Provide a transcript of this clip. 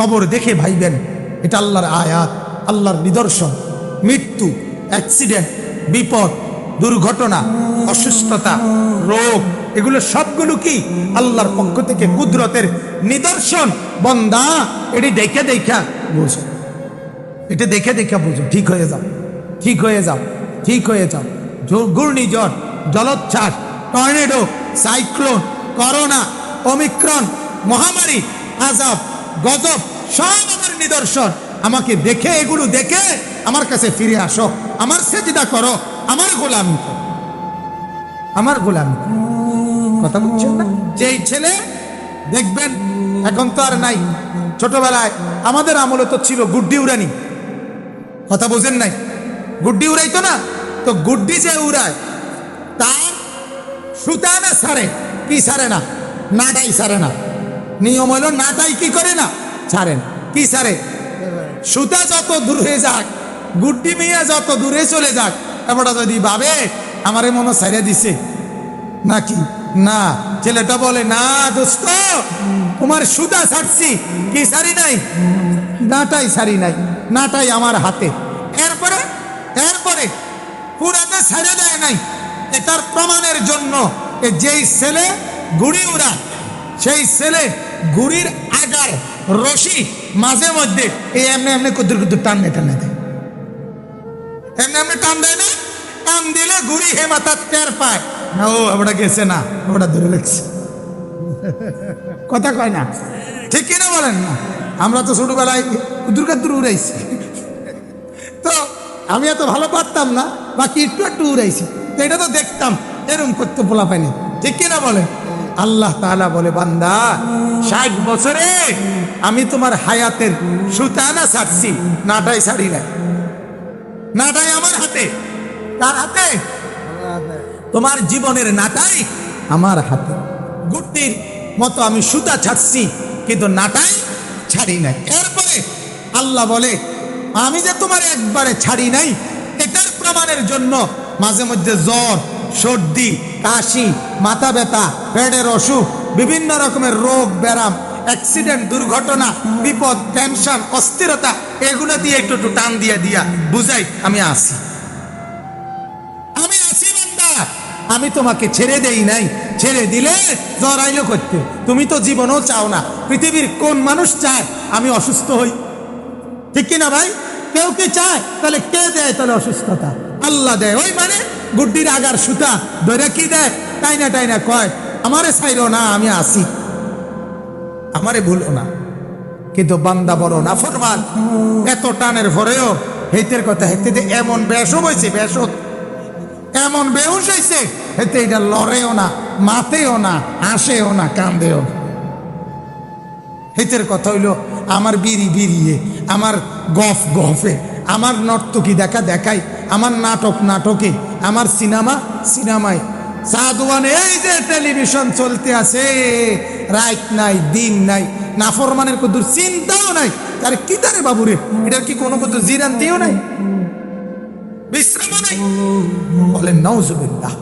কবর দেখে ভাইবেন, এটা আল্লাহর আয়াত, আল্লাহর নিদর্শন। মৃত্যু অ্যাক্সিডেন্ট বিপদ, দুর্ঘটনা, অসুস্থতা, রোগ, এগুলো সবগুলো কি আল্লাহর পক্ষ থেকে কুদরতের নিদর্শন? বন্দা, এটি দেখে দেখা বুঝো। এটা দেখে দেখে বুঝো, ঠিক হয়ে যাও, ঠিক হয়ে যাও, ঠিক হয়ে যাও। ঝড়- ঘূর্ণিঝড়, জলোচ্ছ্বাস, টর্নেডো, সাইক্লোন, করোনা অমিক্রণ মহামারী, আজাব, গজব সব আমার নিদর্শন। আমাকে দেখে, এগুলো দেখে আমার কাছে ফিরে আসো। আমার সেজিদা করো, আমার গোলামি আমার গোলামি। কথা বুঝছেন না? যেই ছেলে দেখবেন, এখন তো আর নাই। ছোটবেলায় আমাদের আমলে তো ছিল গুড্ডি উড়ানি। কথা বোঝেন নাই? গুড্ডি উড়াইতো না? তো গুড্ডি যে উড়ায়, তার সুতা না সারে, কি সারে না? নাটাই সারে না। নিয়ম হলো নাটাই কি করে না? ছাড়েন। কি সারে সুতা যত দূরে যাক, গুড্ডি মিয়া যত দূরে চলে যাক, এবারটা যদি ভাবে, আমারে মনে সাইরে দিছে। নাকি না। ছেলেটা বলে, না দোস্ত, তোমার সুতা ছাড়ছি। কি সারি নাই? নাটাই সারি নাই। নাটাই আমার হাতে। এরপরে এরপরে পুরাতে ছেড়ে দেয় নাই। এটার প্রমাণের জন্য যেই ছেলে, গুড়ি উড়া, সেই ছেলে গুড়ির আগার রশি মাঝে মধ্যে এই এমনি এমনি কুদুর কুদুর টান টানে দেয় এমনি এমনি টান দেয় না? টান দিলে গুড়ি হে মাথা টের পায়। না, ও, ওটা গেছে না, ওটা ধরে লেগছে কথা কয় না? ঠিক কিনা বলেন না? আমরা তো ছোটবেলায় কুদুর কাদুর উড়াইছি। তো আমি এত ভালো পারতাম না, বাকি একটু একটু উড়াইছি। তো এটা তো দেখতাম, এরম করতে বলা পাইনি ঠিক কিনা বলে আল্লাহ তাআলা বলে, বান্দা, ষাট বছরে আমি তোমার হায়াতের সুতানা ছাড়ছি, নাটাই ছাড়ি নাই। নাটাই আমার হাতে। তার হাতে? তোমার জীবনের নাটাই আমার হাতে। গুটির মতো আমি সুতা ছাড়ছি, কিন্তু নাটাই ছাড়ি নাই। এরপরে আল্লাহ বলে, আমি যে তোমার একবারে ছাড়ি নাই, এটার প্রমাণের জন্য মাঝে মধ্যে জ্বর সর্দি, কাশি, মাথা ব্যথা, পেটের অসুখ, বিভিন্ন রকমের রোগ ব্যারাম অ্যাক্সিডেন্ট দুর্ঘটনা, বিপদ টেনশন অস্থিরতা, এগুলো দিয়ে একটু একটু টান দিয়া দিয়া বুঝাই, আমি আসি। আমি বান্দা। আমি তোমাকে ছেড়ে দেই নাই। ছেড়ে দিলে জড়াইলো করতে। তুমি তো জীবনও চাও না। পৃথিবীর কোন মানুষ চায় আমি অসুস্থ হই? ঠিক কিনা ভাই? কেউ কি চায়? তাহলে কে দেয় তাহলে অসুস্থতা? আল্লাহ দেয়। ওই মানে গুড্ডির আগার সুতা ধরে কি দেয়? তাই না তাই না কয়, আমারে ছাইরো না, আমি আসি। আমারে ভুলো না, কিন্তু বান্দা বড় না ফরমান এত টানের ভরেও হেতের কথা হেতে এমন বেসব হয়েছে বেসব এমন বেহুশ হয়েছে হেতে এটা লড়েও না, মাতেও না, হাসেও না, কান্দেও না। হেতের কথা হইল, আমার বিড়ি বিড়িয়ে, আমার গফ গফে, আমার নর্তকী দেখা দেখাই, আমার নাটক নাটকে আমার সিনেমা, সিনেমায়। সাধুয়ান এই যে টেলিভিশন চলতে আছে, রাইট নাই, দিন নাই, নাফরমানের কত চিন্তাও নাই। তার কি তারে বাবুরে? এটার কি কোনো কত জিরান্তিও নাই? বিশ্রামও নাই? বলেন নওজুবিল্লাহ